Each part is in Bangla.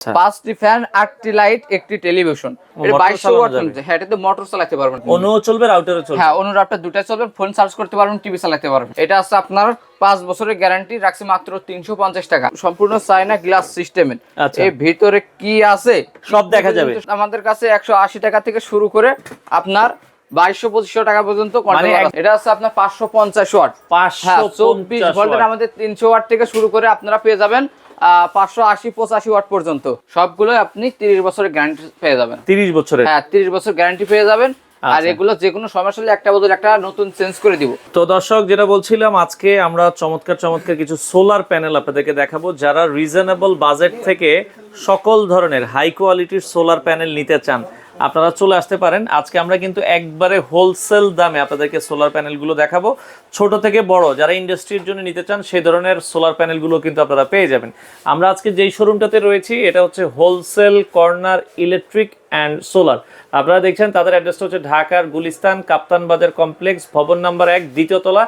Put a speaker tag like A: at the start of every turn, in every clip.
A: আচ্ছা।
B: পাঁচটি ফ্যান আটটি লাইট একটি টেলিভিশন এটা বাইশশো ওয়াট হ্যাঁ এটাতে মোটর চালাতে পারবেন
A: অনুও চলবে রাউটারও চলবে।
B: হ্যাঁ অনুরাপটা দুটাই চলবে ফোন চার্জ করতে পারবেন টিভি চালাতে পারবেন। এটা আছে আপনার পাঁচ বছরের গ্যারান্টি রাখছে মাত্র তিনশো পঞ্চাশ টাকা। সম্পূর্ণ চায়না গ্লাস সিস্টেমের
A: আচ্ছা।
B: এর ভিতরে কি আছে?
A: সব দেখা যাবে।
B: আমাদের কাছে একশো আশি টাকা থেকে শুরু করে আপনার বাইশশো পঁচিশশো টাকা পর্যন্ত
A: মানে
B: এটা আছে আপনার পাঁচশো পঞ্চাশ ওয়াট
A: পাঁচশো
B: হ্যাঁ চব্বিশ ভোল্টের আমাদের তিনশো ওয়াট থেকে শুরু করে আপনারা পেয়ে যাবেন পাঁচশো আশি পঁচাশি ওয়াট পর্যন্ত। সবগুলো আপনি তিরিশ বছরের গ্যারান্টি পেয়ে যাবেন।
A: তিরিশ বছরের?
B: হ্যাঁ তিরিশ বছর গ্যারান্টি পেয়ে যাবেন। আর
A: আচ্ছা।
B: এগুলো যে কোনো সমস্যা হলে একটা বদল একটা নতুন চেঞ্জ করে দিব।
A: তো দর্শক যেটা বলছিলাম আজকে আমরা চমৎকার চমৎকার কিছু সোলার প্যানেল আপনাদেরকে দেখাবো যারা রিজনেবল বাজেট থেকে সকল ধরনের হাই কোয়ালিটির সোলার প্যানেল নিতে চান। আপনারা চলে আসতে পারেন। আজকে আমরা কিন্তু একবারে হোলসেল দামে আপনাদেরকে সোলার প্যানেলগুলো দেখাবো। ছোট থেকে বড়, যারা ইন্ডাস্ট্রির জন্য নিতে চান, সেই ধরনের সোলার প্যানেলগুলো কিন্তু আপনারা পেয়ে যাবেন। আমরা আজকে যেই শোরুমটাতে রয়েছি, এটা হচ্ছে wholesale corner electric and solar আপনারা দেখছেন, তাদের অ্যাড্রেসটা হচ্ছে ঢাকার গুলিস্তান কাপ্তান বাজার কমপ্লেক্স ভবন নাম্বার এক, দ্বিতীয় তলা,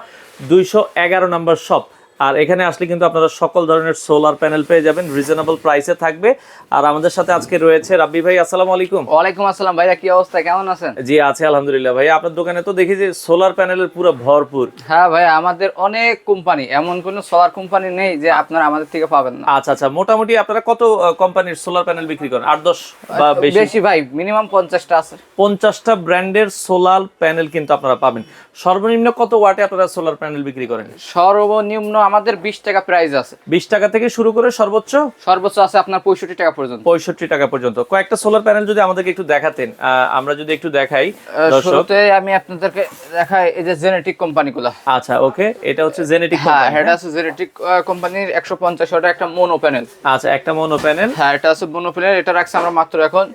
A: দুইশো এগারো নম্বর শপ আর এখানে আসলে কিন্তু আপনারা সকল ধরনের সোলার প্যানেল পেয়ে যাবেন রিজনেবল প্রাইসে থাকবে। আর আমাদের সাথে আজকে রয়েছে রাব্বি ভাই আসসালামু আলাইকুম।
B: ওয়ালাইকুম আসসালাম ভাইয়া কি অবস্থা? কেমন আছেন?
A: জি আছে আলহামদুলিল্লাহ। ভাই আপনার দোকানে তো দেখি যে সোলার প্যানেলের পুরো ভরপুর।
B: হ্যাঁ ভাই আমাদের অনেক কোম্পানি এমন কোনো সোলার কোম্পানি নেই যে আপনারা আমাদের থেকে পাবেন না।
A: আচ্ছা আচ্ছা মোটামুটি আপনারা কত কোম্পানির সোলার প্যানেল বিক্রি করেন? আট দশ বা বেশি?
B: বেশি ভাই মিনিমাম পঞ্চাশটা আছে।
A: পঞ্চাশটা ব্র্যান্ডের সোলার প্যানেল কিন্তু আপনারা পাবেন। সর্বনিম্ন কত ওয়াটে আপনারা সোলার প্যানেল বিক্রি করেন?
B: সর্বনিম্ন আমাদের বিশ টাকা প্রাইস আছে।
A: বিশ টাকা থেকে শুরু করে সর্বোচ্চ
B: সর্বোচ্চ আছে আপনার পঁয়ষট্টি টাকা পর্যন্ত।
A: পঁয়ষট্টি টাকা পর্যন্ত। কয়েকটা সোলার প্যানেল যদি আমাদেরকে একটু দেখাতেন আমরা যদি একটু দেখাই
B: শুরুতে আমি আপনাদেরকে দেখাই এই যে জেনেটিক কোম্পানিগুলো
A: আচ্ছা ওকে এটা হচ্ছে জেনেটিক
B: হ্যাঁ এটা আছে জেনেটিক কোম্পানির একশো পঞ্চাশ ওটা একটা মোনো প্যানেল
A: আচ্ছা একটা মনো প্যানেল
B: হ্যাঁ এটা আছে মোনো প্যানেল এটা রাখছে আমরা মাত্র এখন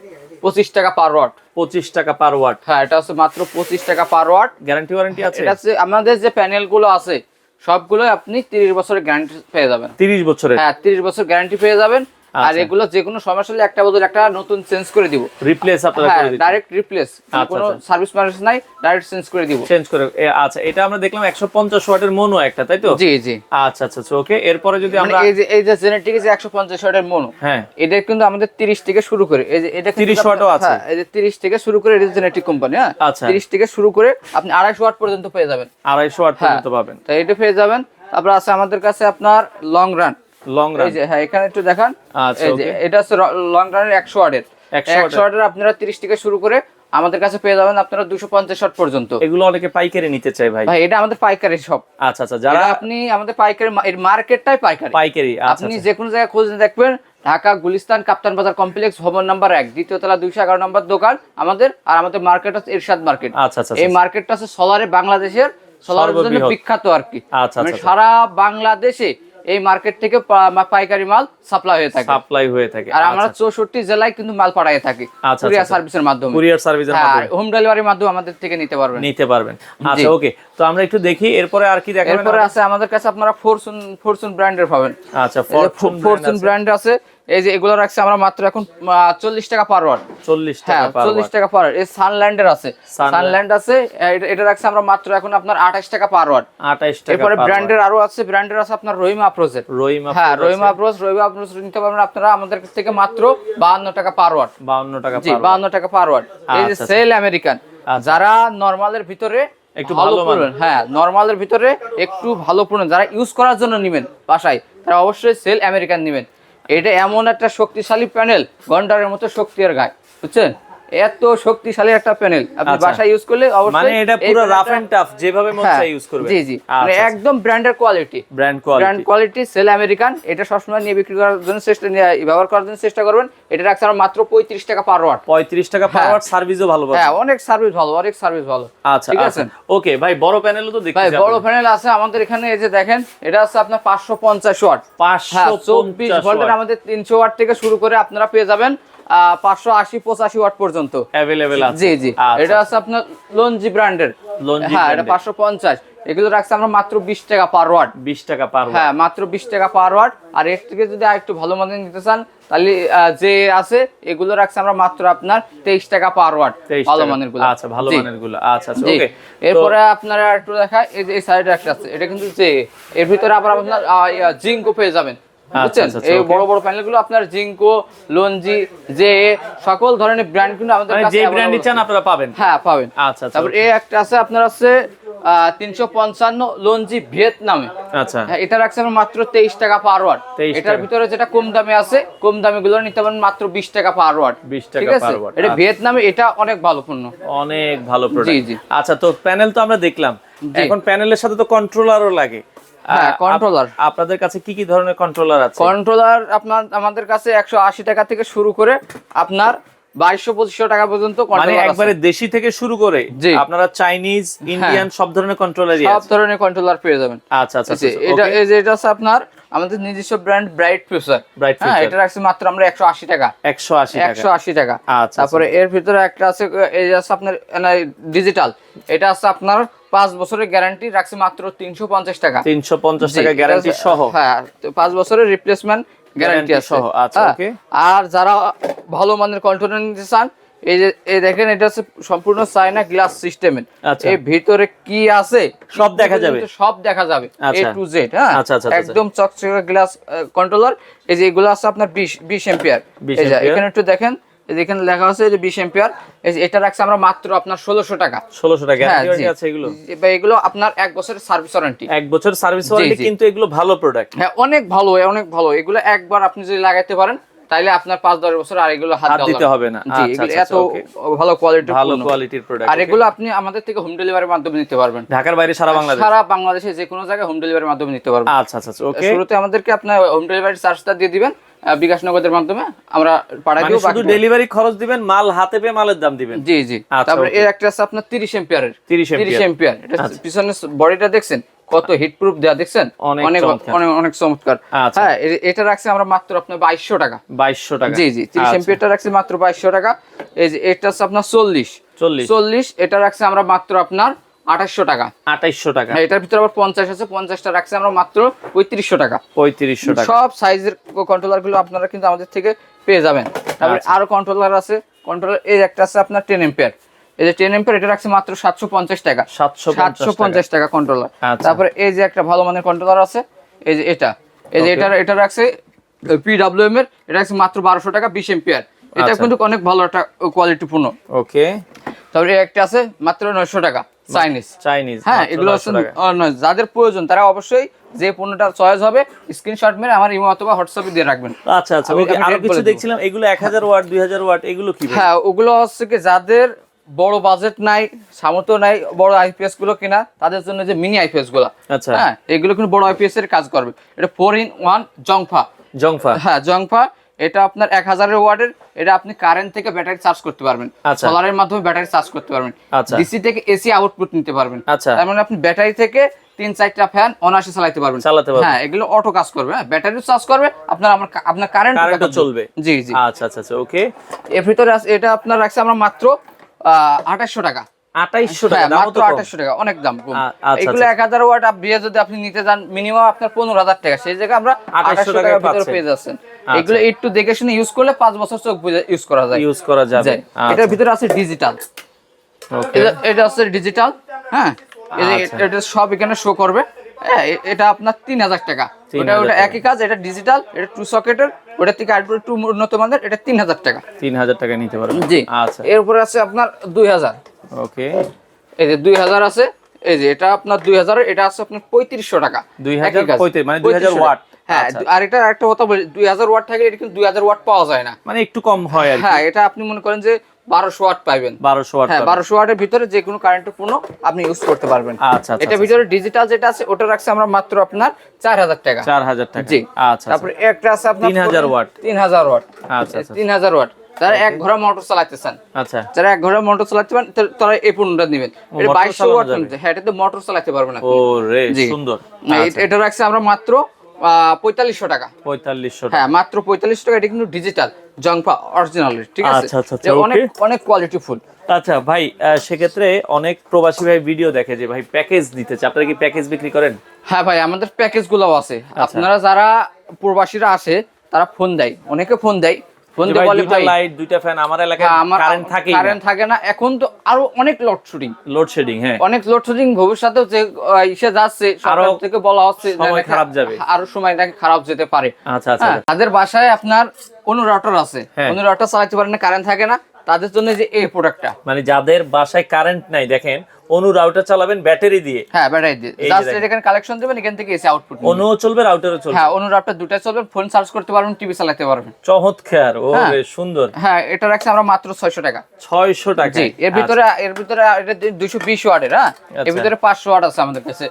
B: পঁচিশ টাকা পার ওয়াট
A: পঁচিশ টাকা পার ওয়াট
B: হ্যাঁ এটা আছে মাত্র পঁচিশ টাকা পার ওয়াট
A: গ্যারান্টি ওয়ারেন্টি আছে?
B: এটা আছে আমাদের যে প্যানেলগুলো আছে সবগুলো আপনি তিরিশ বছরের গ্যারান্টি পেয়ে যাবেন।
A: তিরিশ বছরের?
B: হ্যাঁ তিরিশ বছর গ্যারান্টি পেয়ে যাবেন। আর
A: আচ্ছা।
B: এগুলো যে কোনো সমস্যা হলে একটা বদল একটা নতুন চেঞ্জ করে দিব।
A: রিপ্লেস আপনারা
B: হ্যাঁ
A: করে দিচ্ছেন।
B: ডাইরেক্ট রিপ্লেস
A: আচ্ছা,
B: কোনো
A: আচ্ছা।
B: সার্ভিস মার্ভিস নাই ডাইরেক্ট চেঞ্জ করে দিব।
A: চেঞ্জ করে আচ্ছা এটা আমরা দেখলাম একশো পঞ্চাশ ওয়াটের মনো একটা তাই তো?
B: জি জি।
A: আচ্ছা আচ্ছা ওকে এরপরে যদি
B: মানে
A: আমরা
B: এই যে এই যে জেনেটিক যে একশো পঞ্চাশ ওয়াটের মনো
A: হ্যাঁ।
B: এটা কিন্তু আমাদের তিরিশ থেকে শুরু করে এই যে এটা কিন্তু
A: 30
B: আপনার-
A: ওয়াটও আছে?
B: হ্যাঁ, এই যে তিরিশ থেকে শুরু করে এটা জেনেটিক কোম্পানি হ্যাঁ।
A: আচ্ছা।
B: তিরিশ থেকে শুরু করে আপনি আড়াইশো ওয়াট পর্যন্ত পেয়ে যাবেন।
A: আড়াইশো ওয়াট
B: হ্যাঁ।
A: পর্যন্ত পাবেন।
B: তো এটা পেয়ে যাবেন। তারপর আছে আমাদের কাছে আপনার লং রান
A: লং রান
B: হ্যাঁ এখানে একটু দেখান।
A: আচ্ছা,
B: এটা হচ্ছে লং রানের একশো
A: 100
B: একশো ওয়াটের। আপনারা তিরিশ থেকে শুরু করে আমাদের কাছে পেয়ে যাবেন আপনারা দুশো পঞ্চাশ ওয়াট পর্যন্ত।
A: এগুলো অনেকে পাইকারি নিতে চায় ভাই।
B: ভাই এটা আমাদের পাইকারি সব
A: আচ্ছা আচ্ছা যারা
B: আপনি আমাদের পাইকারি এর মার্কেটটাই পাইকারি।
A: পাইকারি আচ্ছা
B: আপনি যে কোনো জায়গায় খোঁজ দেখবেন ঢাকা গুলিস্তান কাপ্তান বাজার কমপ্লেক্স ভবন নাম্বার এক দ্বিতীয় তলা দুইশো এগারো নম্বর দোকান আমাদের আর আমাদের মার্কেট হচ্ছে এরশাদ মার্কেট।
A: আচ্ছা আচ্ছা
B: এই মার্কেটটা হচ্ছে সোলারে বাংলাদেশের সোলারের জন্য বিখ্যাত আর কি।
A: আচ্ছা,
B: মানে
A: আচ্ছা।
B: সারা বাংলাদেশে এই মার্কেট থেকে পাইকারি মাল সাপ্লাই হয়ে থাকে।
A: সাপ্লাই হয়ে থাকে।
B: আর আমরা চৌষট্টি জেলায় কিন্তু মাল পাঠাই থাকি।
A: আচ্ছা,
B: কুরিয়ার
A: আচ্ছা।
B: সার্ভিসের মাধ্যমে।
A: কুরিয়ার সার্ভিসের
B: হ্যাঁ
A: মাধ্যমে।
B: হোম ডেলিভারির মাধ্যমে আমাদের থেকে নিতে পারবেন।
A: নিতে পারবেন। আচ্ছা ওকে তো আমরা একটু দেখি এরপরে আর কি দেখাবেন
B: এরপরে আছে আমাদের কাছে আপনারা ফরচুন ফরচুন ব্র্যান্ডের পাবেন।
A: আচ্ছা ফরচুন
B: ব্র্যান্ড আছে। এই যে এগুলো রাখছে আমরা মাত্র এখন চল্লিশ টাকা পার ওয়াট
A: চল্লিশ
B: হ্যাঁ চল্লিশ টাকা পার এই সানল্যান্ডের আছে। সানল্যান্ড আছে। এটা- রাখছে আমরা মাত্র এখন আপনার আঠাশ টাকা পার ওয়াট
A: আঠাইশ টাকা
B: এরপরে। ব্র্যান্ডের আরও আছে ব্র্যান্ডের আছে আপনার রহিমা আপ্রোচের
A: রহিমা
B: হ্যাঁ রহিমা আপ্রোচ রহিমা আপ্রোচ নিতে পারবেন আপনারা আমাদের কাছ থেকে মাত্র বাহান্ন টাকা পার ওয়াট
A: বাউন্ন টাকা
B: জি বাহান্ন টাকা পার ওয়াট এই যে
A: আচ্ছা,
B: সেল আমেরিকান যারা নরমালের ভিতরে
A: একটু
B: ভালো
A: ভালো
B: পড়বেন হ্যাঁ নরমালের ভিতরে একটু ভালো পড়বেন যারা ইউজ করার জন্য নেবেন বাসায় তারা অবশ্যই সেল আমেরিকান নেবেন। এটা এমন একটা শক্তিশালী প্যানেল গন্ডারের মতো শক্তি আর গায়ে বুঝছেন? এত শক্তিশালী একটা প্যানেল। আপনি
A: আচ্ছা।
B: বাসায় ইউজ করলে অবশ্যই
A: মানে এটা পুরো রাফ এন্ড টাফ যেভাবে মন চাই ইউজ করবে
B: জি জি। মানে একদম ব্র্যান্ডের quality
A: brand quality
B: brand
A: quality
B: sale American এটা সবসময় নিয়ে বিক্রি করার জন্য চেষ্টা নিয়ে ব্যবহার করার জন্য চেষ্টা করবেন। এটা রাখছে আমরা মাত্র পঁয়ত্রিশ টাকা পার ওয়াট
A: পঁয়ত্রিশ টাকা পার। ওয়াট সার্ভিসও ভালো
B: হ্যাঁ অনেক সার্ভিস ভালো অনেক সার্ভিস ভালো।
A: আচ্ছা
B: ঠিক
A: আচ্ছা।
B: আছে?
A: ওকে ভাই বড় প্যানেলও তো দেখতে
B: ভাই বড় প্যানেল আছে আমাদের এখানে এই যে দেখেন এটা আছে আপনার পাঁচশো পঞ্চাশ ওয়াট হ্যাঁ চব্বিশ ভোল্টের আমাদের তিনশো ওয়াট থেকে শুরু করে আপনারা পেয়ে যাবেন। পাঁচশো আশি পঁচাশি ওয়াট পর্যন্ত।
A: অ্যাভেলেবেল আছে।
B: জি জি।
A: আচ্ছা,
B: এটা আছে আপনার লঞ্জি ব্র্যান্ডের হ্যাঁ এটা। পাঁচশো পঞ্চাশ। এগুলো রাখছে আমরা মাত্র বিশ টাকা পার ওয়াট
A: বিশ টাকা পার
B: হ্যাঁ মাত্র বিশ টাকা পার ওয়াট আর এর থেকে যদি আর একটু ভালো মানের নিতে চান তাহলে যে আছে এগুলো রাখছে আমরা মাত্র আপনার তেইশ টাকা পার ওয়াট ভালো মানেরগুলো
A: আচ্ছা ভালো মানেরগুলো আচ্ছা আচ্ছা ওকে
B: এরপরে আপনারা একটু দেখা এই যে এই সাইডে একটা আছে এটা কিন্তু যে এর ভিতরে আবার আপনার জিঙ্কও পেয়ে যাবেন। বুঝছেন?
A: আচ্ছা, আচ্ছা,
B: এই বড় বড় প্যানেলগুলো আপনার জিঙ্কো লঞ্জি যে সকল ধরনের ব্র্যান্ড কিন্তু আমাদের
A: মানে
B: কাছে
A: যে ব্র্যান্ডই চান আপনারা পাবেন?
B: হ্যাঁ পাবেন।
A: আচ্ছা আচ্ছা
B: তারপর এই একটা আছে আপনার আছে তিনশো পঞ্চান্ন লঞ্জি ভিয়েতনামে
A: আচ্ছা।
B: হ্যাঁ এটা রাখছে আমরা মাত্র তেইশ টাকা পার ওয়াট এটার ভিতরে যেটা কম দামে আছে কম দামে গুলো নিতে পারেন মাত্র বিশ টাকা পার ওয়াট
A: 20 টাকা
B: ঠিক আছে এটা
A: আচ্ছা।
B: ভিয়েতনামে এটা অনেক ভালো পণ্য।
A: অনেক ভালো
B: জি,
A: প্রোডাক্ট
B: জি।
A: আচ্ছা তো প্যানেল তো আমরা দেখলাম। এখন প্যানেলের সাথে তো কন্ট্রোলারও লাগে।
B: হ্যাঁ,
A: আহ, আপনাদের কাছে কি কি ধরনের কন্ট্রোলার আছে?
B: কন্ট্রোলার আপনার আমাদের কাছে একশো আশি টাকা থেকে শুরু করে আপনার বাইশশো পঁচিশশো টাকা পর্যন্ত
A: মানে একবারে দেশি থেকে শুরু করে।
B: হ্যাঁ।
A: আপনারা চাইনিজ ইন্ডিয়ান সব ধরনের কন্ট্রোলারই
B: সব ধরনের কন্ট্রোলার পেয়ে যাবেন।
A: আচ্ছা আচ্ছা
B: এটা এই যে এটা আছে আপনার আমাদের নিজস্ব ব্র্যান্ড ব্রাইট ফিউচার
A: Bright
B: হ্যাঁ এটা রাখছি মাত্র আমরা একশো আশি টাকা।
A: একশো আশি
B: একশো আশি টাকা।
A: আচ্ছা,
B: তারপরে এর ভিতরে একটা আছে এই যে আছে আপনার ডিজিটাল এটা আছে আপনার পাঁচ বছরের গ্যারান্টি রাখছি মাত্র তিনশো পঞ্চাশ টাকা।
A: তিনশো পঞ্চাশ টাকা গ্যারান্টি সহ।
B: হ্যাঁ পাঁচ বছরের রিপ্লেসমেন্ট গ্যারান্টি আছে
A: সহ, আচ্ছা,
B: হ্যাঁ, আর যারা ভালো মানের কন্ট্রোলার নিতে চান এই যে এই দেখেন এটা হচ্ছে সম্পূর্ণ চায়না গ্লাস সিস্টেমের। এই ভিতরে কি আছে
A: সব দেখা যাবে?
B: সব দেখা যাবে এ। টু জেড হ্যাঁ
A: আচ্ছা, আচ্ছা।
B: একদম চকচকে গ্লাস কন্ট্রোলার এই যে এগুলো আছে আপনার বিশ বিশ এম্পিয়ার
A: 20
B: এখানে একটু দেখেন এই যে এখানে লেখা আছে যে বিশ এম্পিয়ার এটা রাখছে আমরা মাত্র আপনার ষোলোশো টাকা।
A: ষোলোশো টাকা
B: হ্যাঁ।
A: আছে এগুলো?
B: এগুলো আপনার এক বছরের সার্ভিস ওয়ারেন্টি
A: এক বছর সার্ভিস ওয়ারেন্টি কিন্তু এগুলো ভালো প্রোডাক্ট
B: হ্যাঁ অনেক ভালো অনেক ভালো। এগুলো একবার আপনি যদি লাগাইতে পারেন তাইলে আপনার পাঁচ দশ বছর আর এগুলো হাত
A: দিতে হবে না। আচ্ছা,
B: এগুলো
A: আচ্ছা,
B: এত ভালো কোয়ালিটি
A: ভালো কোয়ালিটির প্রোডাক্ট
B: আর এগুলো আপনি আমাদের থেকে হোম ডেলিভারির মাধ্যমে নিতে পারবেন।
A: ঢাকার বাইরে সারা বাংলাদেশ?
B: সারা বাংলাদেশে যে কোনো জায়গায় হোম ডেলিভারির মাধ্যমে নিতে পারবেন।
A: আচ্ছা আচ্ছা ওকে।
B: শুরুতে আমাদেরকে আপনার হোম ডেলিভারি চার্জটা দিয়ে দিবেন। বিকাশ নগদের মাধ্যমে আমরা পাঠাই
A: মানে
B: দিব
A: শুধু ডেলিভারি খরচ দিবেন মাল হাতে পেয়ে মালের দাম দিবেন?
B: জি জি।
A: আচ্ছা,
B: তারপরে এর একটা আছে আপনার 30 এম্পিয়ারের
A: 30 ampere।
B: 30 এম্পিয়ার এটা
A: আচ্ছা।
B: পিছনে বডিটা দেখছেন? কত হিট প্রুফ দেয়া দেখছেন?
A: অনেক
B: অনেক
A: চমৎকার।
B: অনেক চমৎকার।
A: আচ্ছা।
B: হ্যাঁ এটা রাখছি আমরা মাত্র আপনার 2200 টাকা।
A: বাইশশো টাকা।
B: জি জি 30
A: আচ্ছা,
B: এম্পিয়ারটা রাখছি মাত্র 2200 টাকা। এই যে এটা আছে আপনার 40
A: চল্লিশ।
B: 40 এটা রাখছি আমরা মাত্র আপনার 2800 টাকা।
A: আঠাইশশো টাকা।
B: হ্যাঁ এটার ভিতরে আবার 50 আছে 50টা রাখছি আমরা মাত্র 3500 টাকা।
A: পঁয়ত্রিশশো টাকা।
B: সব সাইজের কন্ট্রোলারগুলো আপনারা কিন্তু আমাদের থেকে পেয়ে যাবেন। তারপরে
A: আচ্ছা।
B: আরও কন্ট্রোলার আছে। কন্ট্রোলার এই একটা আছে আপনার টেন এম্পিয়ার এই যে টেন এম্পিয়ার এটা রাখছে মাত্র সাতশো পঞ্চাশ টাকা।
A: সাতশো
B: সাতশো পঞ্চাশ টাকা কন্ট্রোলার
A: আচ্ছা।
B: তারপরে এই যে একটা ভালো মানের কন্ট্রোলার আছে এই যে এটা। এই যে এটা এটা রাখছে পিডাব্লিউএম এর এটা রাখছে মাত্র বারোশো টাকা বিশ এম্পিয়ার এটা
A: আচ্ছা।
B: কিন্তু অনেক ভালো একটা কোয়ালিটিপূর্ণ
A: ওকে
B: তারপরে একটা আছে মাত্র নয়শো টাকা। চাইনিজ
A: চাইনিজ
B: হ্যাঁ এগুলো যাদের প্রয়োজন তারা অবশ্যই যে পণ্যটা চয়েস হবে স্ক্রিনশট মেরে আমার ইমো অথবা হোয়াটসঅ্যাপে দিয়ে রাখবেন।
A: আচ্ছা আচ্ছা ওকে
B: আরও
A: কিছু দেখছিলাম এগুলো এক হাজার ওয়াট দুই হাজার ওয়াট এগুলো কি
B: হ্যাঁ ওগুলো হচ্ছে কি যাদের বড় বাজেট নাই সামর্থ্য নাই বড় আইপিএসগুলো কিনা তাদের জন্য যে মিনি আইপিএসগুলো
A: আচ্ছা।
B: হ্যাঁ এগুলো কিন্তু বড় আইপিএস এর কাজ করবে। এটা ফোর ইন ওয়ান জংফা
A: জংফা
B: হ্যাঁ জংফা এটা আপনার এক হাজারের ওয়ার্ডের এটা আপনি কারেন্ট থেকে ব্যাটারি চার্জ করতে পারবেন।
A: আচ্ছা।
B: সোলারের মাধ্যমে ব্যাটারি চার্জ করতে পারবেন।
A: আচ্ছা।
B: ডিসি থেকে এসি আউটপুট নিতে পারবেন।
A: আচ্ছা।
B: তার মানে আপনি ব্যাটারি থেকে তিন চারটা ফ্যান অনায়াসে চালাতে পারবেন।
A: চালাতে পারবেন।
B: হ্যাঁ এগুলো অটো কাজ করবে। হ্যাঁ ব্যাটারিও চার্জ করবে আপনার আমার আপনার কারেন্ট
A: চলবে।
B: জি জি।
A: আচ্ছা আচ্ছা আচ্ছা ওকে
B: এর ভিতরে এটা আপনার রাখছে আমরা মাত্র আঠাশশো টাকা।
A: আঠাইশশো টাকা
B: হ্যাঁ, মাত্র টাকা অনেক দাম
A: আচ্ছা,
B: এগুলো
A: আচ্ছা।
B: এক হাজার ওয়াট যদি আপনি নিতে যান মিনিমাম আপনার পনেরো হাজার টাকা। সেই জায়গায় আমরা
A: 2800
B: আঠাশশো
A: টাকায়
B: টাকার ভিতরে পেয়ে যাচ্ছেন।
A: আচ্ছা।
B: এগুলো একটু দেখে শুনে ইউজ করলে পাঁচ বছর চোখ ইউজ করা যায়।
A: ইউজ করা যাবে।
B: যায়। এটার ভিতরে আছে ডিজিটাল এটা আছে ডিজিটাল হ্যাঁ?
A: আচ্ছা।
B: এটা সব এখানে শো করবে। হ্যাঁ এটা আপনার তিন হাজার টাকা। ওটা ওটা একই কাজ এটা ডিজিটাল এটা টু সকেটের ওটা থেকে একটু উন্নত মানের এটা তিন হাজার টাকা।
A: তিন হাজার টাকা নিতে পারবেন।
B: জি।
A: আচ্ছা।
B: এরপরে আছে আপনার দুই হাজার।
A: ওকে
B: এই যে দুই হাজার আছে এই যে এটা আপনার দুই হাজার এটা আছে আপনার পঁয়ত্রিশশো টাকা।
A: 2000
B: একই কাজ।
A: পঁয়ত্রিশ, মানে 2000
B: 3500
A: ওয়াট।
B: হ্যাঁ
A: আচ্ছা।
B: আর এটা একটা কথা বলি দুই হাজার ওয়াট থাকে এটা কিন্তু দুই হাজার ওয়াট পাওয়া যায় না।
A: মানে একটু কম হয়
B: হ্যাঁ এটা আপনি মনে করেন যে বারোশো ওয়াট পাইবেন।
A: বারোশো ওয়াট
B: হ্যাঁ বারোশো ওয়াটের ভিতরে যে কোনো কারেন্টের পণ্য আপনি ইউজ করতে পারবেন।
A: আচ্ছা আচ্ছা
B: এটা ভিতরে ডিজিটাল যেটা আছে ওটা রাখছে আমরা মাত্র আপনার চার হাজার টাকা।
A: চার হাজার টাকা।
B: জি।
A: আচ্ছা
B: তারপরে একটা আছে আপনার
A: 3000 ওয়াট।
B: তিন হাজার ওয়াট।
A: আচ্ছা আচ্ছা।
B: তিন হাজার ওয়াট। তারা এক ঘোড়া মোটর চালাইতেছেন
A: আচ্ছা।
B: যারা এক ঘরে মোটর চালাতে পারেন তারা এই পণ্যটা নেবেন। এটা বাইশশো ওয়াট। হ্যাঁ এটাতে মোটর চালাতে পারবেন
A: ও রে সুন্দর। আচ্ছা,
B: এটা রাখছে আমরা মাত্র পঁয়তাল্লিশশো টাকা।
A: পঁয়তাল্লিশশো
B: হ্যাঁ মাত্র পঁয়তাল্লিশ টাকা। এটা কিন্তু ডিজিটাল জংফা অরিজিনাল ঠিক আছে?
A: আচ্ছা, আচ্ছা, আচ্ছা,
B: অনেক অনেক কোয়ালিটি ফুল।
A: আচ্ছা ভাই সেক্ষেত্রে অনেক প্রবাসী ভাই ভিডিও দেখে যে ভাই প্যাকেজ দিতে আপনারা কি প্যাকেজ বিক্রি করেন?
B: হ্যাঁ ভাই আমাদের প্যাকেজগুলো আছে।
A: আচ্ছা।
B: আপনারা যারা প্রবাসীরা আসে তারা ফোন দেয়। অনেকে ফোন দেয়।
A: দুইটা লাইট দুইটা ফ্যান আমার এলাকায় কারেন্ট থাকে
B: কারেন্ট থাকে না। এখন তো আরও অনেক লোডশেডিং
A: লোডশেডিং হ্যাঁ।
B: অনেক ভবিষ্যতেও যে ইসে যাচ্ছে সরকার থেকে বলা হচ্ছে
A: সময় খারাপ যাবে।
B: আরও সময় নাকি খারাপ যেতে পারে।
A: আচ্ছা আচ্ছা।
B: হ্যাঁ, তাদের বাসায় আপনার কোনো রাউটার আছে।
A: হ্যাঁ।
B: কোনো রাউটার চালাতে পারে না কারেন্ট থাকে না। তাদের জন্য যে এই প্রোডাক্টটা
A: মানে যাদের বাসায় কারেন্ট নাই দেখেন অনু রাউটার চালাবেন ব্যাটারি দিয়ে।
B: হ্যাঁ ব্যাটারি দিয়ে। জাস্ট। এখানে কালেকশন দেবেন এখান থেকে এসে আউটপুট
A: অনুও চলবে রাউটারও চলবে।
B: হ্যাঁ অনু রাউটার দুটাই চলবে ফোন চার্জ করতে পারবেন টিভি চালাতে পারবেন।
A: চমৎকার ও
B: হ্যাঁ।
A: সুন্দর।
B: হ্যাঁ এটা রাখছি আমরা মাত্র ছয়শো টাকা।
A: ছয়শো টাকা।
B: জি এর ভিতরে এর ভিতরে এটা দুইশো বিশ ওয়াটের হ্যাঁ? এর
A: আচ্ছা।
B: ভিতরে পাঁচশো ওয়াট আছে আমাদের কাছে।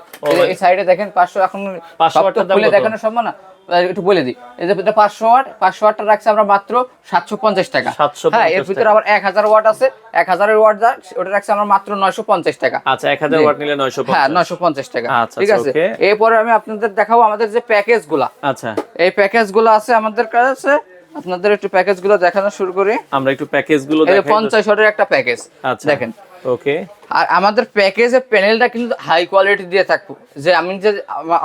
B: এই সাইডে দেখেন পাঁচশো এখন
A: 500
B: সব তো
A: ওয়াটের দাম
B: দেখানো সম্ভব না। একটু বলে দিই। এটা পাঁচশো ওয়াট পাঁচশো ওয়াটটা রাখছি আমরা মাত্র সাতশো পঞ্চাশ টাকা।
A: 750
B: হ্যাঁ এর ভিতরে আবার এক হাজার ওয়াট আছে এক হাজারের ওয়াট যা ওটা রাখছি আমরা মাত্র নয়শো পঞ্চাশ টাকা।
A: আচ্ছা এক হাজার ওয়াট নিলে নয়শো
B: হ্যাঁ নয়শো পঞ্চাশ টাকা।
A: আচ্ছা,
B: ঠিক
A: আচ্ছা,
B: আছে? এরপরে আমি আপনাদের দেখাবো আমাদের যে প্যাকেজগুলা
A: আচ্ছা।
B: এই প্যাকেজগুলো আছে আমাদের কাছে। আপনাদের একটু প্যাকেজগুলো দেখানো শুরু করি।
A: আমরা একটু প্যাকেজগুলো
B: পঞ্চাশ ওয়াটের একটা প্যাকেজ
A: আচ্ছা
B: দেখেন।
A: ওকে।
B: আর আমাদের প্যাকেজের প্যানেলটা কিন্তু হাই কোয়ালিটি দিয়ে থাকব। যে আমি যে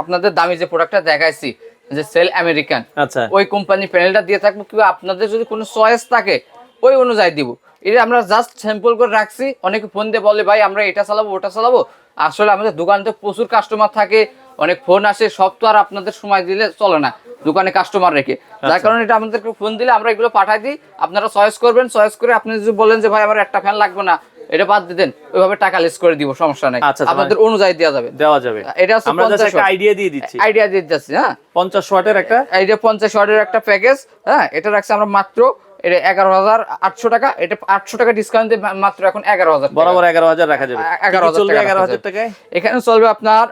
B: আপনাদের দামি যে প্রোডাক্টটা দেখাইছি যে সেল আমেরিকান
A: আচ্ছা।
B: ওই কোম্পানি প্যানেলটা দিয়ে থাকব কিংবা আপনাদের যদি কোনো চয়েস থাকে ওই অনুযায়ী দিব। এটা আমরা জাস্ট স্যাম্পল করে রাখছি। অনেকে ফোন দিয়ে বলে ভাই আমরা এটা চালাবো ওটা চালাবো। আসলে আমাদের দোকানে তো প্রচুর কাস্টমার থাকে অনেক ফোন আসে সব তো আর আপনাদের সময় দিলে চলে না দোকানে কাস্টমার রেখে। যার কারণে এটা আমাদেরকে ফোন দিলে আমরা এগুলো পাঠাই দিই। আপনারা চয়েস করবেন চয়েস করে আপনি যদি বলেন যে ভাই আমার একটা ফ্যান লাগবে না এটা বাদ দিয়ে দেন ওইভাবে টাকা লেস করে দিব সমস্যা নাই।
A: আচ্ছা, আচ্ছা,
B: আপনাদের অনুযায়ী দেওয়া যাবে।
A: দেওয়া যাবে।
B: এটা হচ্ছে
A: আমরা
B: পঞ্চাশ
A: একটা আইডিয়া দিয়ে দিচ্ছি।
B: আইডিয়া দিয়ে যাচ্ছি হ্যাঁ।
A: পঞ্চাশ ওয়াটের একটা
B: এই যে পঞ্চাশ ওয়াটের একটা প্যাকেজ হ্যাঁ এটা রাখছি আমরা মাত্র এটা এগারো হাজার আটশো টাকা এটা আটশো টাকা ডিসকাউন্ট দিয়ে মাত্র এখন এগারো হাজার
A: বরাবর এগারো হাজার রাখা যাবে।
B: এ- 11,000
A: কি কি
B: টাকা
A: এগারো হাজার। টাকায়?
B: এখানে চলবে আপনার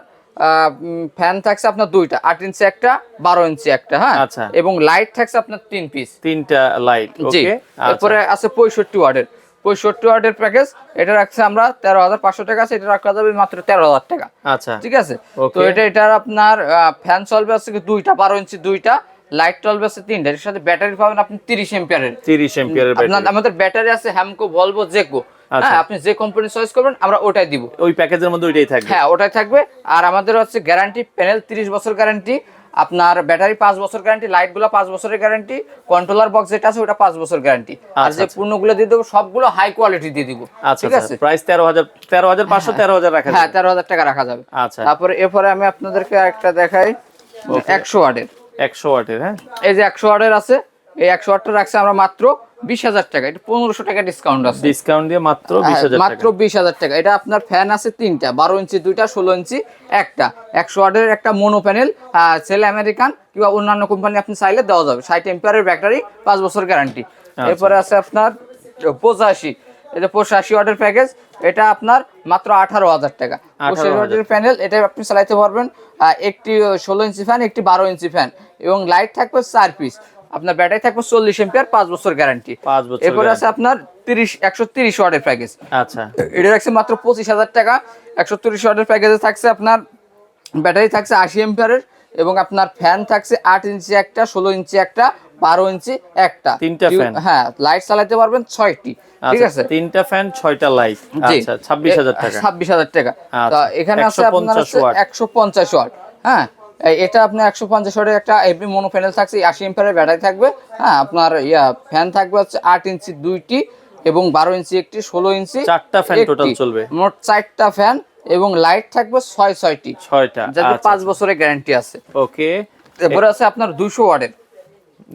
B: ফ্যান থাকছে আপনার দুইটা আট ইঞ্চি একটা বারো ইঞ্চি একটা হ্যাঁ।
A: আচ্ছা।
B: এবং লাইট থাকছে আপনার তিন পিস
A: তিনটা লাইট
B: জি।
A: ওকে
B: এরপরে আছে পঁয়ষট্টি ওয়ার্ডের পঁয়ষট্টি ওয়ার্ডের প্যাকেজ এটা রাখছে আমরা তেরো হাজার পাঁচশো টাকা আছে এটা রাখা যাবে মাত্র তেরো হাজার টাকা।
A: আচ্ছা।
B: ঠিক আছে? তো এটা এটার আপনার ফ্যান চলবে আছে দুইটা বারো ইঞ্চি দুইটা লাইট চলবে আছে তিনটা এর সাথে ব্যাটারি পাবেন আপনি তিরিশ এম্পিয়ারের
A: তিরিশ এম্পিয়ারের
B: আপনার আমাদের ব্যাটারি আছে হ্যামকো ভলভো জেকো আপনি যে কোম্পানি চয়েস করবেন আমরা ওটাই দিব।
A: ওই প্যাকেজের মধ্যে ওইটাই থাকবে।
B: হ্যাঁ ওটাই থাকবে। আর আমাদের হচ্ছে গ্যারান্টি প্যানেল তিরিশ বছর গ্যারান্টি আপনার ব্যাটারি পাঁচ বছর গ্যারান্টি লাইটগুলো পাঁচ বছরের গ্যারান্টি কন্ট্রোলার বক্স যেটা আছে ওটা পাঁচ বছর গ্যারান্টি আর
A: আচ্ছা,
B: যে
A: আচ্ছা।
B: পূর্ণগুলো দিয়ে দেবো সবগুলো হাই কোয়ালিটি দিয়ে দিব।
A: আচ্ছা
B: ঠিক আছে?
A: প্রাইস তেরো হাজার তেরো হাজার পাঁচশো তেরো হাজার রাখা
B: হ্যাঁ তেরো হাজার টাকা রাখা যাবে।
A: আচ্ছা।
B: তারপরে এরপরে আমি আপনাদেরকে একটা দেখাই। একশো ওয়ার্ডের
A: একশো ওয়াটের হ্যাঁ?
B: এই যে একশো ওয়ার্ডের আছে এই একশো ওয়াটটা রাখছে আমরা মাত্র বিশ হাজার টাকা এটা পনেরোশো টাকা ডিসকাউন্ট আছে।
A: ডিসকাউন্ট দিয়ে মাত্র বিশ
B: হ্যাঁ,
A: হাজার
B: মাত্র বিশ হাজার টাকা। এটা আপনার ফ্যান আছে তিনটা বারো ইঞ্চি দুইটা ষোলো ইঞ্চি একটা। একশো ওয়াটের একটা মোনো প্যানেল সেল আমেরিকান কিংবা অন্যান্য কোম্পানি আপনি চাইলে দেওয়া যাবে। ষাট এম্পিয়ারের ব্যাটারি পাঁচ বছর গ্যারান্টি
A: আচ্ছা।
B: এরপরে আছে আপনার পঁচাশি। এটা পঁচাশি ওয়াটের প্যাকেজ এটা আপনার মাত্র আঠারো হাজার টাকা। পঁচাশি ওয়াটের প্যানেল এটা আপনি চালাইতে পারবেন একটি ষোলো ইঞ্চি ফ্যান একটি বারো ইঞ্চি ফ্যান এবং লাইট থাকবে চার পিস আপনার ব্যাটারি থাকবে চল্লিশ এম্পিয়ার পাঁচ বছর গ্যারান্টি
A: পাঁচ বছর
B: এরপরে আছে আপনার তিরিশ একশো তিরিশ ওয়াটের প্যাকেজ
A: আচ্ছা।
B: এটা রাখছে মাত্র পঁচিশ হাজার টাকা। একশো তিরিশ ওয়াটের প্যাকেজে থাকছে আপনার ব্যাটারি থাকছে আশি এম্পিয়ারের এবং আপনার ফ্যান থাকছে আট ইঞ্চি একটা ষোলো ইঞ্চি একটা বারো ইঞ্চি একটা।
A: তিনটা ফ্যান
B: হ্যাঁ লাইট চালাতে পারবেন ছয়টি। ঠিক
A: আচ্ছা
B: আছে?
A: তিনটা ফ্যান ছয়টা লাইট আচ্ছা ছাব্বিশ হাজার টাকা।
B: ছাব্বিশ হাজার টাকা।
A: আচ্ছা,
B: তো এখানে আছে আপনার একশো পঞ্চাশ ওয়াট। হ্যাঁ এটা আপনার একশো পঞ্চাশ ওয়াটের একটা এমনি মোনো প্যানেল থাকছে আশি এম্পিয়ারের ব্যাটারি থাকবে। হ্যাঁ আপনার ইয়া ফ্যান থাকবে হচ্ছে আট ইঞ্চি দুইটি এবং বারো ইঞ্চি একটি ষোলো ইঞ্চি
A: চারটা
B: ফ্যান
A: total চলবে।
B: মোট চারটা ফ্যান এবং লাইট থাকবে ছয় ছয়টি।
A: ছয়টা
B: যাতে
A: আচ্ছা
B: পাঁচ বছরের গ্যারান্টি আছে।
A: ওকে।
B: এরপরে আছে আপনার দুইশো ওয়াটের।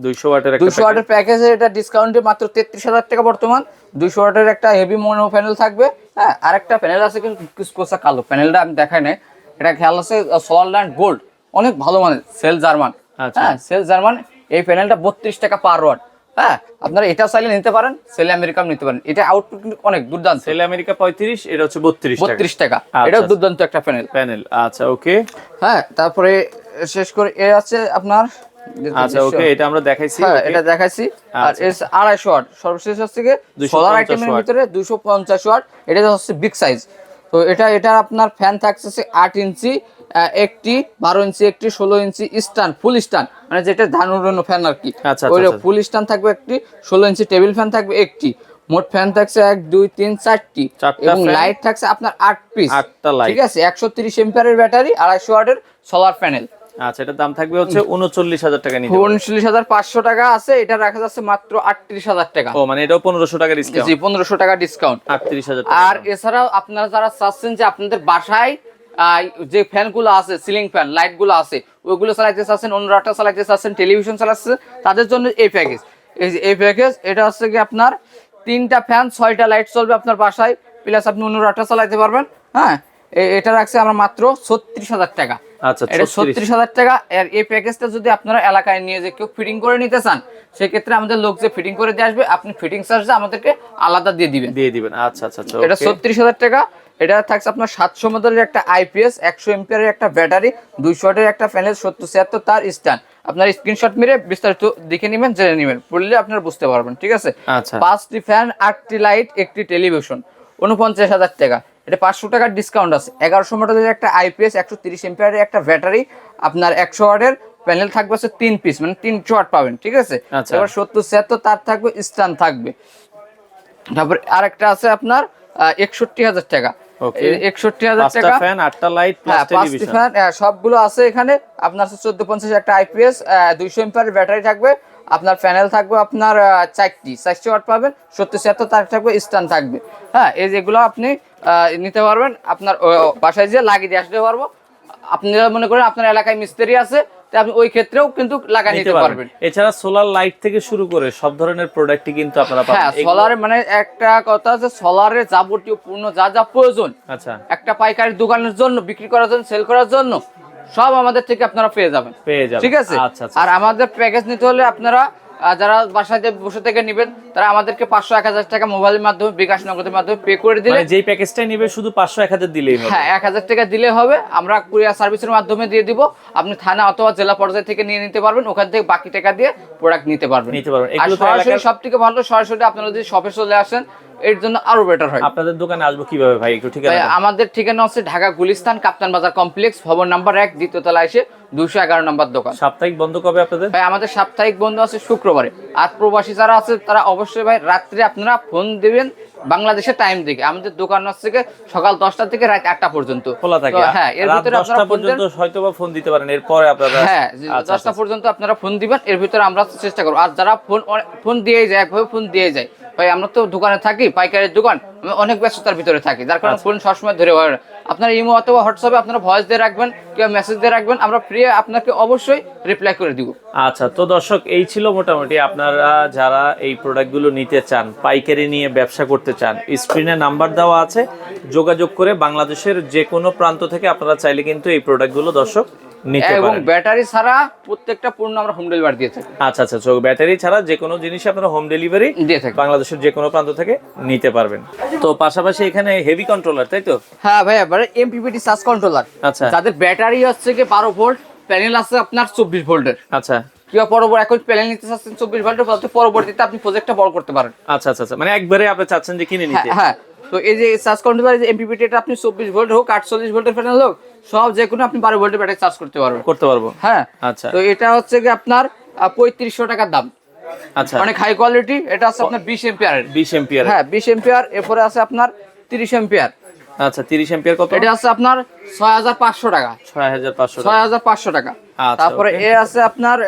A: দুইশো ওয়াটের একটা
B: দুইশো ওয়াটের প্যাকেজে এটা ডিসকাউন্টে মাত্র তেত্রিশ হাজার টাকা বর্তমান। দুইশো ওয়াটের একটা হেভি মোনো প্যানেল থাকবে। হ্যাঁ আরেকটা প্যানেল আছে কিছু কালো। প্যানেলটা আমি দেখাই নাই। এটা খেয়াল আছে সোলার ল্যান্ড গোল্ড অনেক ভালো মানের সেল জার্মান
A: আচ্ছা।
B: হ্যাঁ সেল জার্মান এই প্যানেলটা বত্রিশ টাকা পার ওয়াট হ্যাঁ আপনারা এটা চাইলে নিতে পারেন সেল আমেরিকা নিতে পারেন। এটা আউটপুট কিন্তু অনেক দুর্দান্ত।
A: সেল আমেরিকা পঁয়ত্রিশ এটা হচ্ছে বত্রিশ
B: বত্রিশ টাকা।
A: আচ্ছা,
B: এটাও
A: আচ্ছা।
B: দুর্দান্ত একটা প্যানেল
A: প্যানেল আচ্ছা ওকে।
B: হ্যাঁ তারপরে শেষ করে এ আছে আপনার
A: আচ্ছা ওকে এটা আমরা দেখাইছি
B: হ্যাঁ এটা দেখাইছি। আর। এর আড়াইশো ওয়াট সর্বশেষ হচ্ছে
A: 250
B: সোলার আইটেমের ভিতরে দুশো পঞ্চাশ ওয়াট। এটা হচ্ছে বিগ সাইজ তো এটা এটা আপনার ফ্যান থাকছে হচ্ছে আট ইঞ্চি। আহ, একটি বারো ইঞ্চি একটি ষোলো ইঞ্চি স্টান ফুল স্টান মানে যেটা ধান উড়ানো ফ্যান আর কি।
A: আচ্ছা,
B: ওই
A: আচ্ছা।
B: ফুল স্টান থাকবে একটি ষোলো ইঞ্চি টেবিল ফ্যান থাকবে একটি। মোট ফ্যান থাকছে এক দুই তিন চারটি। এবং লাইট থাকছে আপনার আট পিস। ঠিক আছে একশো তিরিশ এম্পিয়ারের ব্যাটারি আড়াইশো ওয়াটের সোলার প্যানেল।
A: আচ্ছা এটার দাম থাকবে হচ্ছে উনচল্লিশ হাজার টাকা নিতে
B: উনচল্লিশ হাজার পাঁচশো টাকা আছে এটা রাখা যাচ্ছে মাত্র আটত্রিশ হাজার টাকা।
A: ও মানে এটাও পনেরোশো টাকা ডিসকাউন্ট
B: পনেরোশো টাকা ডিসকাউন্ট
A: আটত্রিশ হাজার
B: আর এছাড়াও আপনারা যারা চাচ্ছেন যে আপনাদের বাসায় যে ফ্যানগুলো আছে সিলিং ফ্যান লাইটগুলো আছে ওইগুলো চালাইতে চাচ্ছেন অন্যরা চালাইতে চাচ্ছেন টেলিভিশন চালাচ্ছে তাদের জন্য এই প্যাকেজ এই যে এই প্যাকেজ এটা হচ্ছে কি আপনার তিনটা ফ্যান ছয়টা লাইট চলবে আপনার বাসায় প্লাস আপনি অন্যরা চালাইতে পারবেন হ্যাঁ? এটা রাখছে আমরা মাত্র ছত্রিশ হাজার টাকা।
A: আচ্ছা
B: এটা ছত্রিশ। হাজার টাকা আর এই প্যাকেজটা যদি আপনারা এলাকায় নিয়ে যে কেউ ফিটিং করে নিতে চান সেক্ষেত্রে আমাদের লোক যে ফিটিং করে দিয়ে আসবে আপনি ফিটিং চার্জটা আমাদেরকে আলাদা দিয়ে দিবেন।
A: দিয়ে দিবেন। আচ্ছা আচ্ছা আচ্ছা
B: এটা ছত্রিশ হাজার টাকা এটা থাকছে আপনার সাতশো মডেলের একটা আইপিএস একশো এমপিয়ারের একটা ব্যাটারি দুইশো ওয়াটের একটা প্যানেল সত্তর ছিয়াত্তর তার স্ট্যান্ড আপনার স্ক্রিনশট মেরে বিস্তারিত দেখে নেবেন জেনে নেবেন। পড়লে আপনারা বুঝতে পারবেন ঠিক আছে?
A: আচ্ছা।
B: পাঁচটি ফ্যান আটটি লাইট একটি টেলিভিশন উনপঞ্চাশ হাজার টাকা। এটা পাঁচশো টাকার ডিসকাউন্ট আছে। এগারোশো মডেলের একটা আইপিএস একশো তিরিশ এমপিয়ারের একটা ব্যাটারি আপনার একশো ওয়াটের প্যানেল থাকবে হচ্ছে তিন পিস মানে তিন ওয়াট পাবেন ঠিক আছে?
A: আচ্ছা।
B: এবার সত্তর ছিয়াত্তর তার থাকবে স্ট্যান্ড থাকবে। তারপর আরেকটা আছে আপনার একষট্টি হাজার টাকা। টাকা।
A: ফ্যান লাইট
B: হ্যাঁ পাঁচটি
A: টেলিভিশন
B: ফ্যান সবগুলো আছে এখানে। আপনার চোদ্দ পঞ্চাশ একটা আইপিএস দুইশো এম্পার ব্যাটারি থাকবে। আপনার প্যানেল থাকবে আপনার চারটি। চারশো ওয়াট পাবেন সত্তর ছিয়াত্তর তার থাকবে স্ট্যান্ড থাকবে। হ্যাঁ এই যেগুলো আপনি নিতে পারবেন আপনার বাসায় যে লাগিয়ে দিয়ে আসতে পারব। আপনারা মনে করেন আপনার এলাকায় মিস্ত্রি আছে আপনি ওই ক্ষেত্রেও কিন্তু লাগাই
A: নিতে পারবেন। এছাড়া সোলার লাইট থেকে শুরু করে সব ধরনের প্রোডাক্টই কিন্তু আপনারা পাবেন। হ্যাঁ
B: সোলারে মানে একটা কথা আছে সোলারে যাবতীয় পূর্ণ যা যা প্রয়োজন
A: আচ্ছা।
B: একটা পাইকারি দোকানের জন্য বিক্রি করার জন্য সেল করার জন্য সব আমাদের থেকে আপনারা পেয়ে যাবেন।
A: পেয়ে যাবেন।
B: ঠিক আছে?
A: আচ্ছা আচ্ছা
B: আর আমাদের প্যাকেজ নিতে হলে আপনারা যারা বাসাতে বসে থেকে নেবেন তারা আমাদেরকে পাঁচশো এক হাজার টাকা মোবাইলের মাধ্যমে বিকাশ নগদের মাধ্যমে পে করে দিলে
A: যে যেই প্যাকেজটাই নিবে শুধু পাঁচশো এক হাজার দিলেই
B: হ্যাঁ এক হাজার টাকা দিলে হবে। আমরা কুরিয়ার সার্ভিসের মাধ্যমে দিয়ে দিব। আপনি থানা অথবা জেলা পর্যায় থেকে নিয়ে নিতে পারবেন। ওখান থেকে বাকি টাকা দিয়ে প্রোডাক্ট নিতে পারবেন।
A: নিতে পারবেন।
B: সরাসরি সব থেকে ভালো সরাসরি আপনারা যদি শপে চলে আসেন এর জন্য আরও বেটার হয়।
A: আপনাদের দোকানে আসব কীভাবে ভাই? একটু ঠিকানা আছে
B: আমাদের ঠিকানা হচ্ছে ঢাকা গুলিস্তান কাপ্তান বাজার কমপ্লেক্স ভবন নাম্বার এক দ্বিতীয় তলা এসে দুশো এগারো নম্বর দোকান।
A: সাপ্তাহিক বন্ধ কবে আপনাদের?
B: ভাই আমাদের সাপ্তাহিক বন্ধ আছে শুক্রবারে। আর প্রবাসী যারা আছে তারা অবশ্যই ভাই রাত্রে আপনারা ফোন দিবেন বাংলাদেশের টাইম দিকে আমাদের দোকান থেকে সকাল দশটা থেকে রাত আটটা পর্যন্ত।
A: খোলা থাকে।
B: হ্যাঁ এর ভিতরে আপনারা ফোন
A: পর্যন্ত হয়তো বা ফোন দিতে পারেন এরপরে আপনারা
B: হ্যাঁ
A: আচ্ছা,
B: দশটা
A: আচ্ছা।
B: পর্যন্ত আপনারা ফোন দিবেন এর ভিতরে আমরা চেষ্টা করব। আর যারা ফোন ফোন দিয়ে যায় একভাবে ফোন দিয়ে যায়। ভাই আমরা তো দোকানে থাকি পাইকারের দোকান। অনেক ব্যস্ততার ভিতরে থাকি। যার কারণে
A: আচ্ছা।
B: ফোন সবসময় ধরে হয় আপনার ইমো অথবা হোয়াটসঅ্যাপে আপনারা ভয়েস দিয়ে রাখবেন কিংবা মেসেজ দিয়ে রাখবেন আমরা ফ্রি আপনাকে অবশ্যই রিপ্লাই করে দিব।
A: আচ্ছা তো দর্শক এই ছিল মোটামুটি আপনারা যারা এই প্রোডাক্টগুলো নিতে চান পাইকারি নিয়ে ব্যবসা করতে চান স্ক্রিনে নাম্বার দেওয়া আছে। যোগাযোগ করে বাংলাদেশের যে কোনো প্রান্ত থেকে আপনারা চাইলে কিন্তু এই প্রোডাক্টগুলো দর্শক
B: এবং ব্যাটারি ছাড়া প্রত্যেকটা পণ্য আমরা হোম ডেলিভারি দিয়ে থাকি।
A: আচ্ছা আচ্ছা তো ব্যাটারি ছাড়া যে কোনো জিনিস আপনারা হোম ডেলিভারি
B: দিয়ে থাকি।
A: বাংলাদেশের যে কোনো প্রান্ত থেকে নিতে পারবেন। তো পাশাপাশি এখানে হেভি কন্ট্রোলার তাই তো?
B: হ্যাঁ ভাই এবারে এমপিপিটি সার্চ কন্ট্রোলার
A: আচ্ছা।
B: যাদের ব্যাটারি হচ্ছে কি বারো ভোল্ট প্যানেল আছে আপনার চব্বিশ ভোল্টের
A: আচ্ছা।
B: কিংবা পরবর্তী এখন প্যানেল নিতে চাচ্ছেন চব্বিশ ভোল্টের পরবর্তীতে আপনি প্রজেক্টটা বড় করতে পারেন।
A: আচ্ছা আচ্ছা আচ্ছা মানে একবারে আপনি চাচ্ছেন যে কিনে নিতে।
B: হ্যাঁ। হ্যাঁ তো এই যে সার্চ কন্ট্রোলার এমপিপিটি আপনি চব্বিশ ভোল্ট হোক আটচল্লিশ ভোল্টের প্যানেল হোক সব যে কোনো আপনি বারো ভোল্টের ব্যাটারি চার্জ করতে পারবেন।
A: করতে পারব।
B: হ্যাঁ
A: আচ্ছা।
B: তো এটা হচ্ছে কি আপনার পঁয়ত্রিশশো টাকার দাম।
A: আচ্ছা।
B: অনেক হাই কোয়ালিটি এটা আছে আপনার বিশ এম্পিয়ারের
A: বিশ এম্পিয়ার
B: হ্যাঁ বিশ এম্পিয়ার এরপরে আছে আপনার তিরিশ এম্পিয়ার
A: আচ্ছা তিরিশ এম্পিয়ার কত?
B: এটা আছে আপনার ছয় হাজার পাঁচশো টাকা।
A: ছয় হাজার পাঁচশো
B: ছয় হাজার পাঁচশো টাকা।
A: আচ্ছা,
B: তারপরে এ আছে আপনার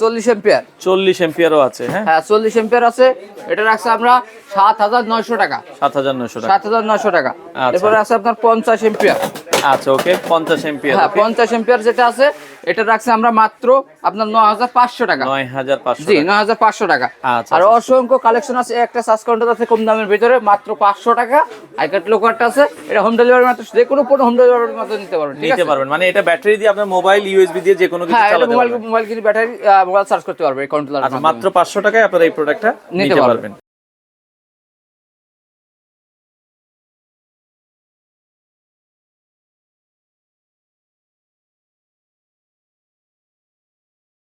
B: চল্লিশ এম্পিয়ার
A: চল্লিশ এম্পিয়ারও আছে হ্যাঁ?
B: হ্যাঁ চল্লিশ এম্পিয়ার আছে। এটা রাখছে আমরা সাত হাজার নয়শো টাকা।
A: সাত হাজার নয়শো টাকা।
B: সাত হাজার নয়শো টাকা।
A: আচ্ছা।
B: এরপরে আছে আপনার পঞ্চাশ এম্পিয়ার
A: আচ্ছা ওকে পঞ্চাশ এম্পিয়ার
B: হ্যাঁ পঞ্চাশ এম্পিয়ার যেটা আছে এটা রাখছে আমরা মাত্র আপনার নয় হাজার পাঁচশো টাকা।
A: নয় হাজার পাঁচশো
B: জি নয় হাজার পাঁচশো টাকা।
A: আচ্ছা,
B: আর
A: আচ্ছা।
B: অসংখ্য কালেকশন আছে একটা সার্চ কাউন্টার আছে কম দামের ভিতরে মাত্র পাঁচশো টাকা। আইকার্ড লোকারটা আছে এটা হোম ডেলিভারি মাত্র যে কোনো পণ্য হোম ডেলিভারির মাধ্যমে নিতে পারবেন ঠিক
A: নিতে পারবেন মানে এটা ব্যাটারি দিয়ে আপনার মোবাইল ইউএসবি দিয়ে যে কোনো কিছু
B: হ্যাঁ
A: চালাতে
B: মোবাইল
A: পারবেন।
B: মোবাইল কিনে ব্যাটারি মোবাইল চার্জ করতে পারবে
A: আচ্ছা মাত্র পাঁচশো টাকায় আপনারা এই প্রোডাক্টটা
B: নিতে।
A: পারবেন।